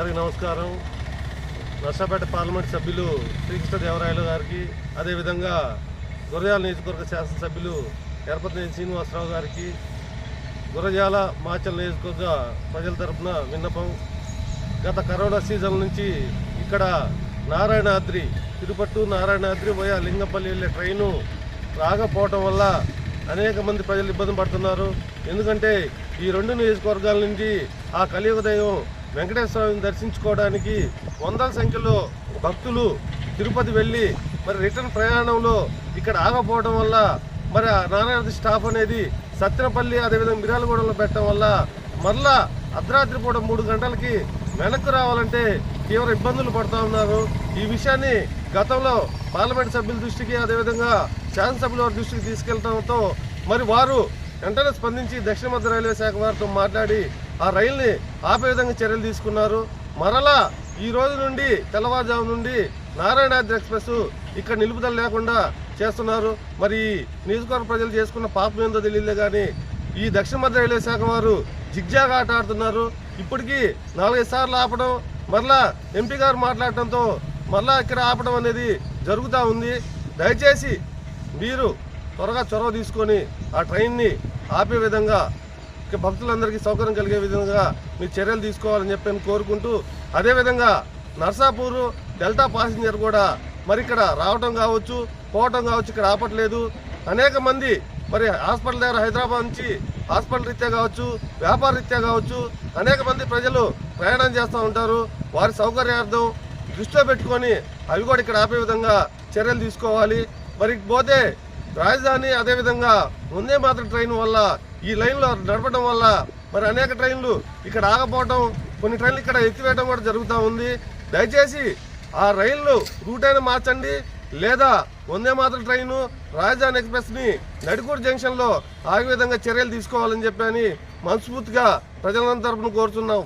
అందరికీ నమస్కారం. నర్సాపేట పార్లమెంట్ సభ్యులు శ్రీకృష్ణదేవరాయలు గారికి అదేవిధంగా గురజాల నియోజకవర్గ శాసనసభ్యులు ఎరపతి శ్రీనివాసరావు గారికి గురజాల మాచల్ నియోజకవర్గ ప్రజల తరపున విన్నపం. గత కరోనా సీజన్ నుంచి ఇక్కడ నారాయణాద్రి తిరుపట్టు నారాయణాద్రి పోయా లింగంపల్లి వెళ్ళే ట్రైను రాకపోవటం వల్ల అనేక మంది ప్రజలు ఇబ్బంది పడుతున్నారు. ఎందుకంటే ఈ రెండు నియోజకవర్గాల నుంచి ఆ కలియుగ దైవం వెంకటేశ్వర స్వామిని దర్శించుకోవడానికి వందల సంఖ్యలో భక్తులు తిరుపతి వెళ్ళి మరి రిటర్న్ ప్రయాణంలో ఇక్కడ ఆగపోవడం వల్ల మరి ఆ నారాయణ స్టాఫ్ అనేది సత్తెనపల్లి అదేవిధంగా మిరాలగూడలో పెట్టడం వల్ల మరలా అర్ధరాత్రి పూట మూడు గంటలకి వెనక్కు రావాలంటే తీవ్ర ఇబ్బందులు పడుతూ ఉన్నారు. ఈ విషయాన్ని గతంలో పార్లమెంట్ సభ్యుల దృష్టికి అదేవిధంగా శాసనసభ్యుల వారి దృష్టికి తీసుకెళ్ళడంతో మరి వారు వెంటనే స్పందించి దక్షిణ మధ్య రైల్వే శాఖ వారితో మాట్లాడి ఆ రైల్ని ఆపే విధంగా చర్యలు తీసుకున్నారు. మరలా ఈ రోజు నుండి తెల్లవారుజాము నుండి నారాయణాద్రి ఎక్స్ప్రెస్ ఇక్కడ నిలుపుదల లేకుండా చేస్తున్నారు. మరి ఈ నియోజకవర్గ ప్రజలు చేసుకున్న పాపం ఏందో తెలియలే కానీ ఈ దక్షిణ మధ్య రైల్వే శాఖ వారు జిగ్జాగ్ ఆట ఆడుతున్నారు. ఇప్పటికీ నాలుగైదు సార్లు ఆపడం మరలా ఎంపీ గారు మాట్లాడటంతో మరలా ఇక్కడ ఆపడం అనేది జరుగుతూ ఉంది. దయచేసి మీరు త్వరగా చొరవ తీసుకొని ఆ ట్రైన్ని ఆపే విధంగా భక్తులందరికీ సౌకర్యం కలిగే విధంగా మీరు చర్యలు తీసుకోవాలని చెప్పి కోరుకుంటూ అదేవిధంగా నర్సాపూరు డెల్టా పాసింజర్ కూడా మరి ఇక్కడ రావటం కావచ్చు పోవటం కావచ్చు ఇక్కడ ఆపట్లేదు. అనేక మంది మరి హాస్పిటల్ దగ్గర హైదరాబాద్ నుంచి హాస్పిటల్ రీత్యా కావచ్చు వ్యాపార రీత్యా కావచ్చు అనేక మంది ప్రజలు ప్రయాణం చేస్తూ ఉంటారు. వారి సౌకర్యార్థం దృష్టిలో పెట్టుకొని అవి కూడా ఇక్కడ ఆపే విధంగా చర్యలు తీసుకోవాలి. మరి పోతే రాజధాని అదేవిధంగా ముందే మాత్రం ట్రైన్ వల్ల ఈ లైన్లో నడపడం వల్ల మరి అనేక ట్రైన్లు ఇక్కడ ఆగపోవటం కొన్ని ట్రైన్లు ఇక్కడ ఎత్తివేయడం కూడా జరుగుతూ ఉంది. దయచేసి ఆ రైళ్ళు రూట్ అయినా మార్చండి. లేదా వందే మాత్రం ట్రైను రాజధాని ఎక్స్ప్రెస్ని నడికూరు జంక్షన్లో ఆగే విధంగా చర్యలు తీసుకోవాలని చెప్పని మనస్ఫూర్తిగా ప్రజలందరి తరపున కోరుతున్నాం.